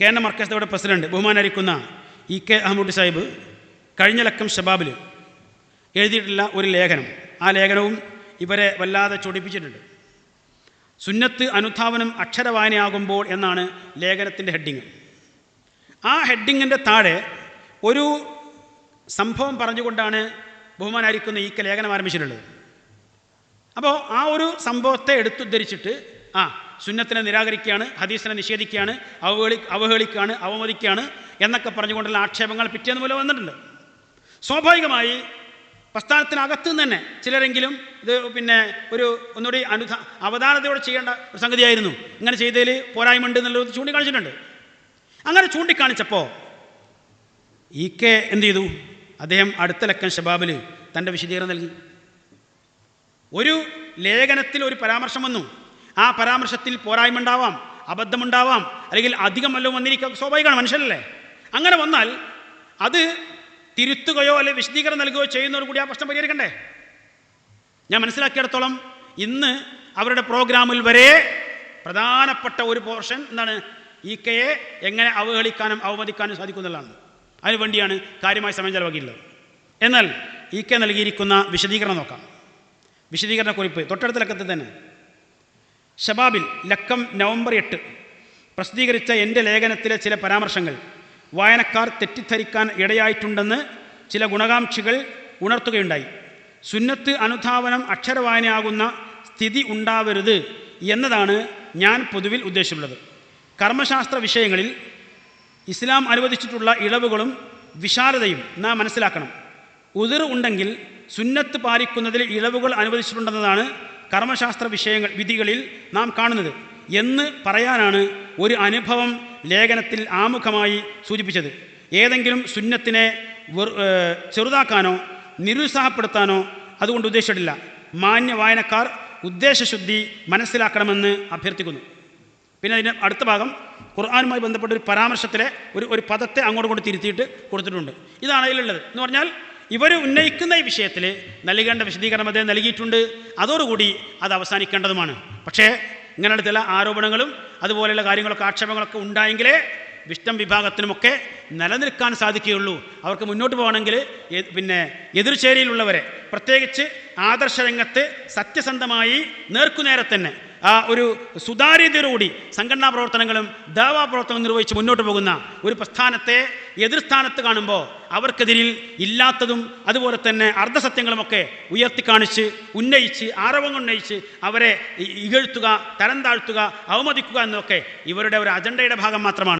കേരള മർക്കസയുടെ പ്രസിഡന്റ് ബഹുമാനരിക്കുന്ന E K Ahmed Sahib കഴിഞ്ഞ ലക്കം ഷബാബിൽ എഴുതിയിട്ടുള്ള ഒരു ലേഖനം. ആ ലേഖനവും ഇവരെ വല്ലാതെ ചൊടിപ്പിച്ചിട്ടുണ്ട്. സുന്നത്ത് അനുധാവനം അക്ഷരവായനയാകുമ്പോൾ എന്നാണ് ലേഖനത്തിന്റെ ഹെഡിങ്. ആ ഹെഡിങ്ങിന്റെ താഴെ ഒരു സംഭവം പറഞ്ഞുകൊണ്ടാണ് ബഹുമാനായിരിക്കുന്ന ഈ ലേഖനം ആരംഭിച്ചിട്ടുള്ളത്. അപ്പോൾ ആ ഒരു സംഭവത്തെ എടുത്തുദ്ധരിച്ചിട്ട് ആ സുന്നത്തിനെ നിരാകരിക്കുകയാണ് ഹദീസിനെ നിഷേധിക്കുകയാണ് അവഹേളി അവഹേളിക്കുകയാണ് അവമതിക്കുകയാണ് എന്നൊക്കെ പറഞ്ഞുകൊണ്ടുള്ള ആക്ഷേപങ്ങൾ പിറ്റേന്ന് പോലെ വന്നിട്ടുണ്ട്. സ്വാഭാവികമായി പ്രസ്ഥാനത്തിനകത്ത് നിന്ന് തന്നെ ചിലരെങ്കിലും ഇത് പിന്നെ ഒരു ഒന്നുകൂടി അനുധ അവധാനതയോടെ ചെയ്യേണ്ട ഒരു സംഗതിയായിരുന്നു. ഇങ്ങനെ ചെയ്തതിൽ പോരായ്മ എന്നുള്ളത് ചൂണ്ടിക്കാണിച്ചിട്ടുണ്ട്. അങ്ങനെ ചൂണ്ടിക്കാണിച്ചപ്പോൾ ഇ കെ എന്ത് ചെയ്തു? അദ്ദേഹം അടുത്ത ലക്കൻ ഷബാബിൽ തന്റെ വിശദീകരണം നൽകി. ഒരു ലേഖനത്തിൽ ഒരു പരാമർശം വന്നു. ആ പരാമർശത്തിൽ പോരായ്മ ഉണ്ടാവാം അബദ്ധമുണ്ടാവാം അല്ലെങ്കിൽ അധികം വല്ലതും വന്നിരിക്കുക സ്വാഭാവികമാണ് മനുഷ്യനല്ലേ? അങ്ങനെ വന്നാൽ അത് തിരുത്തുകയോ അല്ലെങ്കിൽ വിശദീകരണം നൽകുകയോ ചെയ്യുന്നതോട് കൂടി ആ പ്രശ്നം പരിഹരിക്കണ്ടേ? ഞാൻ മനസ്സിലാക്കിയിടത്തോളം ഇന്ന് അവരുടെ പ്രോഗ്രാമിൽ വരെ പ്രധാനപ്പെട്ട ഒരു പോർഷൻ എന്താണ്? ഇ കെയെ എങ്ങനെ അവഹേളിക്കാനും അവമതിക്കാനും സാധിക്കുന്നുള്ളതാണ് അതിനുവേണ്ടിയാണ് കാര്യമായ സമയം ചെലവാക്കിയിട്ടുള്ളത്. എന്നാൽ ഇ കെ നൽകിയിരിക്കുന്ന വിശദീകരണം നോക്കാം. വിശദീകരണക്കുറിപ്പ് തൊട്ടടുത്ത ലക്കത്തിൽ തന്നെ. ഷബാബിൽ ലക്കം നവംബർ എട്ട് പ്രസിദ്ധീകരിച്ച എന്റെ ലേഖനത്തിലെ ചില പരാമർശങ്ങൾ വായനക്കാർ തെറ്റിദ്ധരിക്കാൻ ഇടയായിട്ടുണ്ടെന്ന് ചില ഗുണകാംക്ഷികൾ ഉണർത്തുകയുണ്ടായി. സുന്നത്ത് അനുധാവനം അക്ഷരവായനയാകുന്ന സ്ഥിതി ഉണ്ടാവരുത് എന്നതാണ് ഞാൻ പൊതുവിൽ ഉദ്ദേശിച്ചുള്ളത് കർമ്മശാസ്ത്ര വിഷയങ്ങളിൽ ഇസ്ലാം അനുവദിച്ചിട്ടുള്ള ഇളവുകളും വിശാലതയും നാം മനസ്സിലാക്കണം. ഉതിർ ഉണ്ടെങ്കിൽ സുന്നത്ത് പാലിക്കുന്നതിൽ ഇളവുകൾ അനുവദിച്ചിട്ടുണ്ടെന്നതാണ് കർമ്മശാസ്ത്ര വിഷയങ്ങൾ വിധികളിൽ നാം കാണുന്നത് എന്ന് പറയാനാണ് ഒരു അനുഭവം ലേഖനത്തിൽ ആമുഖമായി സൂചിപ്പിച്ചത്. ഏതെങ്കിലും സുന്നത്തിനെ ചെറുതാക്കാനോ നിരുത്സാഹപ്പെടുത്താനോ അതുകൊണ്ട് ഉദ്ദേശിച്ചിട്ടില്ല. മാന്യ വായനക്കാർ ഉദ്ദേശശുദ്ധി മനസ്സിലാക്കണമെന്ന് അഭ്യർത്ഥിക്കുന്നു. പിന്നെ അതിന്റെ അടുത്ത ഭാഗം ഖുർആാനുമായി ബന്ധപ്പെട്ട ഒരു പരാമർശത്തിലെ ഒരു ഒരു പദത്തെ അങ്ങോട്ട് കൊണ്ട് തിരുത്തിയിട്ട് കൊടുത്തിട്ടുണ്ട്. ഇതാണ് അതിലുള്ളത്. എന്ന് പറഞ്ഞാൽ ഇവർ ഉന്നയിക്കുന്ന ഈ വിഷയത്തിൽ നൽകേണ്ട വിശദീകരണം അദ്ദേഹം നൽകിയിട്ടുണ്ട്. അതോടുകൂടി അത് അവസാനിക്കേണ്ടതുമാണ്. പക്ഷേ ഇങ്ങനെയുള്ള ചില ആരോപണങ്ങളും അതുപോലെയുള്ള കാര്യങ്ങളൊക്കെ ആക്ഷേപങ്ങളൊക്കെ ഉണ്ടായെങ്കിലേ വിഷ്ടം വിഭാഗത്തിനുമൊക്കെ നിലനിൽക്കാൻ സാധിക്കുകയുള്ളൂ. അവർക്ക് മുന്നോട്ട് പോകണമെങ്കിൽ പിന്നെ എതിർചേരിയിലുള്ളവരെ പ്രത്യേകിച്ച് ആദർശരംഗത്ത് സത്യസന്ധമായി നേർക്കുനേരെ തന്നെ ആ ഒരു സുതാര്യതയോടുകൂടി സംഘടനാ പ്രവർത്തനങ്ങളും ദേവാ പ്രവർത്തനവും നിർവഹിച്ച് മുന്നോട്ട് പോകുന്ന ഒരു പ്രസ്ഥാനത്തെ എതിർസ്ഥാനത്ത് കാണുമ്പോൾ അവർക്കെതിരിൽ ഇല്ലാത്തതും അതുപോലെ തന്നെ അർദ്ധസത്യങ്ങളുമൊക്കെ ഉയർത്തിക്കാണിച്ച് ഉന്നയിച്ച് ആരവങ്ങൾ ഉന്നയിച്ച് അവരെ ഇകഴ്ത്തുക തരം താഴ്ത്തുക അവമതിക്കുക എന്നൊക്കെ ഇവരുടെ ഒരു അജണ്ടയുടെ ഭാഗം മാത്രമാണ്.